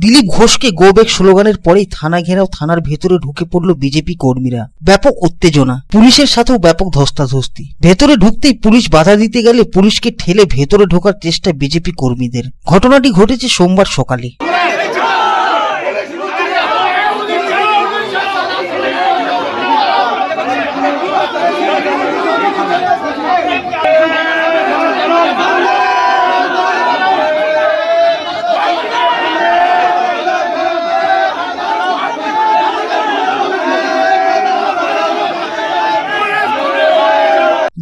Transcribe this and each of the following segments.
দিলীপ ঘোষকে গোবেক স্লোগানের পরেই থানা ঘেরাও থানার ভেতরে ঢুকে পড়ল বিজেপি কর্মীরা। ব্যাপক উত্তেজনা। পুলিশের সাথেও ব্যাপক ধস্তাধস্তি। ভেতরে ঢুকতেই পুলিশ বাধা দিতে গেলে পুলিশকে ঠেলে ভেতরে ঢোকার চেষ্টা বিজেপি কর্মীদের। ঘটনাটি ঘটেছে সোমবার সকালে।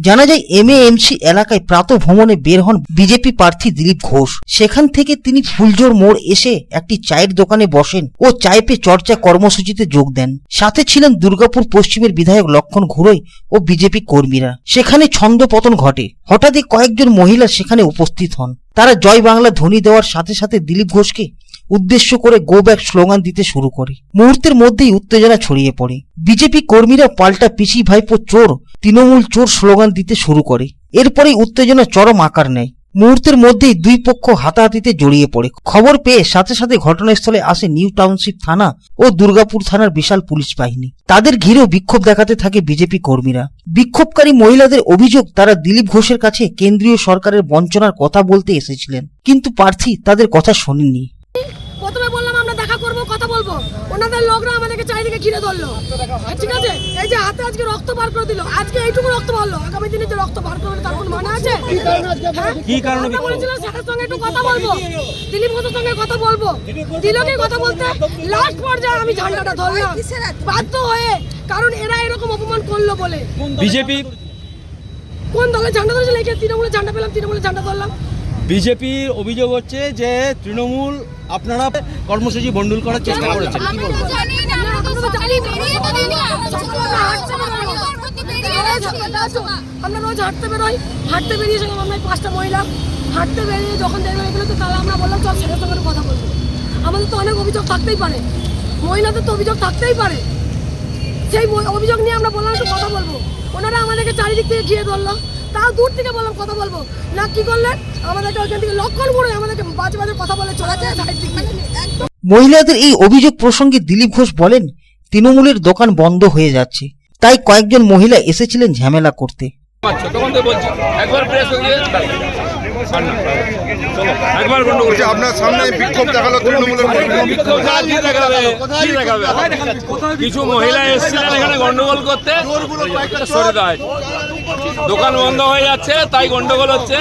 জানা যায় এমএএমসি এলাকায় প্রাত ভ্রমণে বের হন বিজেপি প্রার্থী দিলীপ ঘোষ। সেখান থেকে তিনি ফুলজোর মোড় এসে একটি চায়ের দোকানে বসেন ও চায় পে চর্চা কর্মসূচিতে যোগ দেন। সাথে ছিলেন দুর্গাপুর পশ্চিমের বিধায়ক লক্ষণ ঘুরোই ও বিজেপি কর্মীরা। সেখানে ছন্দ পতন ঘটে। হঠাৎই কয়েকজন মহিলা সেখানে উপস্থিত হন। তারা জয় বাংলা ধ্বনি দেওয়ার সাথে সাথে দিলীপ ঘোষকে উদ্দেশ্য করে গো ব্যাক স্লোগান দিতে শুরু করে। মুহূর্তের মধ্যেই উত্তেজনা ছড়িয়ে পড়ে। বিজেপি কর্মীরা পাল্টা পিসি, ভাইপো, চোর তৃণমূল চোর স্লোগান দিতে শুরু করে। এরপরেই উত্তেজনা চরম আকার নেয়। মুহূর্তের মধ্যেই দুই পক্ষ হাতাহাতিতে জড়িয়ে পড়ে। খবর পেয়ে সাথে সাথে ঘটনাস্থলে আসে নিউ টাউনশিপ থানা ও দুর্গাপুর থানার বিশাল পুলিশ বাহিনী। তাদের ঘিরেও বিক্ষোভ দেখাতে থাকে বিজেপি কর্মীরা। বিক্ষোভকারী মহিলাদের অভিযোগ, তারা দিলীপ ঘোষের কাছে কেন্দ্রীয় সরকারের বঞ্চনার কথা বলতে এসেছিলেন। কিন্তু প্রার্থী তাদের কথা শোনেননি প্রথমে বললাম আমরা দেখা করব কথা বলব ওনাদের লোকরা আমাদেরকে চারিদিকে ঘিরে ধরলো। ঠিক আছে? এই যে হাতে আজকে রক্ত বার করে দিল। আজকে এইটুকু রক্ত বাড়লো। আগামী দিনে যে রক্ত বার করবে তার কোনো মানে আছে? হ্যাঁ? কি কারণে আমরা বলেছিলাম স্যারের সঙ্গে একটু কথা বলব। দিলীপ ঘোষের সঙ্গে কথা বলব। দিলকে কথা বলতে লাস্ট পর্যায়ে আমি ঝান্ডাটা ধরলাম। বাধ্য হয়ে কারণ এরা এরকম অপমান করল বলে। বিজেপি কোন দলের ঝান্ডা ধরেছিল? তৃণমূলের ঝান্ডা পেলাম তৃণমূলের ঝান্ডা ধরলাম। বিজেপির অভিযোগ হচ্ছে যে তৃণমূল আপনারা কর্মসূচি বন্ডুল করার চেষ্টা করেছেন। কি আমরা রোজ হাঁটতে বেরোই হাঁটতে বেরিয়েছিলাম আমরা এই পাঁচটা মহিলা হাঁটতে বেরিয়ে যখন দেখলাম এগুলো তো তাহলে আমরা বললাম চল সেটার সঙ্গে কথা বলব। আমাদের তো অনেক অভিযোগ থাকতেই পারে মহিলাদের তো অভিযোগ থাকতেই পারে। সেই অভিযোগ নিয়ে আমরা বললাম একটু কথা বলব। ওনারা আমাদেরকে চারিদিক থেকে ঘিরে ধরলো। তাও দূর থেকে বললাম কথা বলব। না কি করলেন আমাদেরকে ওইখান থেকে লক্ষণ করে আমাদেরকে বাজে বাজে কথা বলে চলে যায় সাইড দিকে মহিলাদের এই অভিযোগ প্রসঙ্গে দিলীপ ঘোষ বলেন তৃণমূলের দোকান বন্ধ হয়ে যাচ্ছে। তাই কয়েকজন মহিলা এসেছিলেন ঝামেলা করতে। আচ্ছা হয়ে আপনার সামনে বিক্ষোভ দেখাল? কিছু মহিলা এসেছিলেন এখানে গন্ডগোল করতে? সরে দোকান বন্ধ হয়ে যাচ্ছে তাই গন্ডগোল হচ্ছে।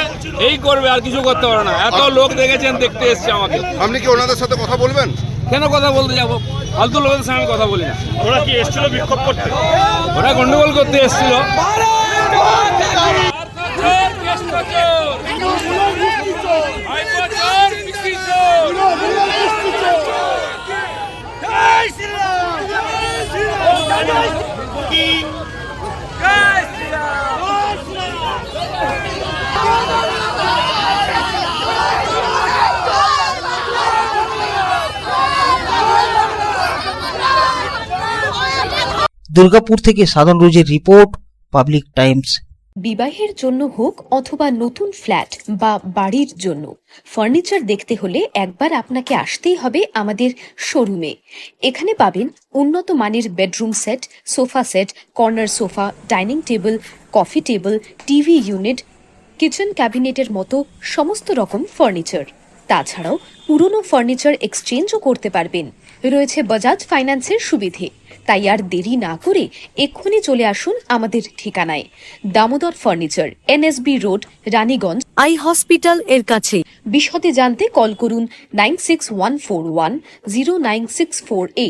এই করবে আর কিছু করতে পারে না। এত লোক দেখেছেন দেখতে এসছে আমাকে। আপনি কি ওনাদের সাথে কথা বলবেন? কেন কথা বলতে যাব? ফালতু লোকের সঙ্গে আমি কথা বলি না। ওরা কি এসছিল বিক্ষোভ করতে? ওরা গন্ডগোল করতে এসেছিল। দুর্গাপুর থেকে সাধন রোজের রিপোর্ট, পাবলিক টাইমস। বিবাহের জন্য হোক অথবা নতুন ফ্ল্যাট বা বাড়ির জন্য, ফার্নিচার দেখতে হলে একবার আপনাকে আসতেই হবে আমাদের শোরুমে। এখানে পাবেন উন্নত মানের bedroom set, sofa set, corner sofa, dining table, coffee table, TV unit, kitchen ক্যাবিনেটের মতো সমস্ত রকম ফার্নিচার। তাছাড়াও পুরনো ফার্নিচার এক্সচেঞ্জও করতে পারবেন। রয়েছে বাজাজ ফাইন্যান্সের সুবিধে। তাই আর দেরি না করে এক্ষুনি চলে আসুন আমাদের ঠিকানায়। Damodar furniture NSB road Raniganj eye hospital এর কাছে। বিশদে জানতে কল করুন nine six one four one zero nine six four eight.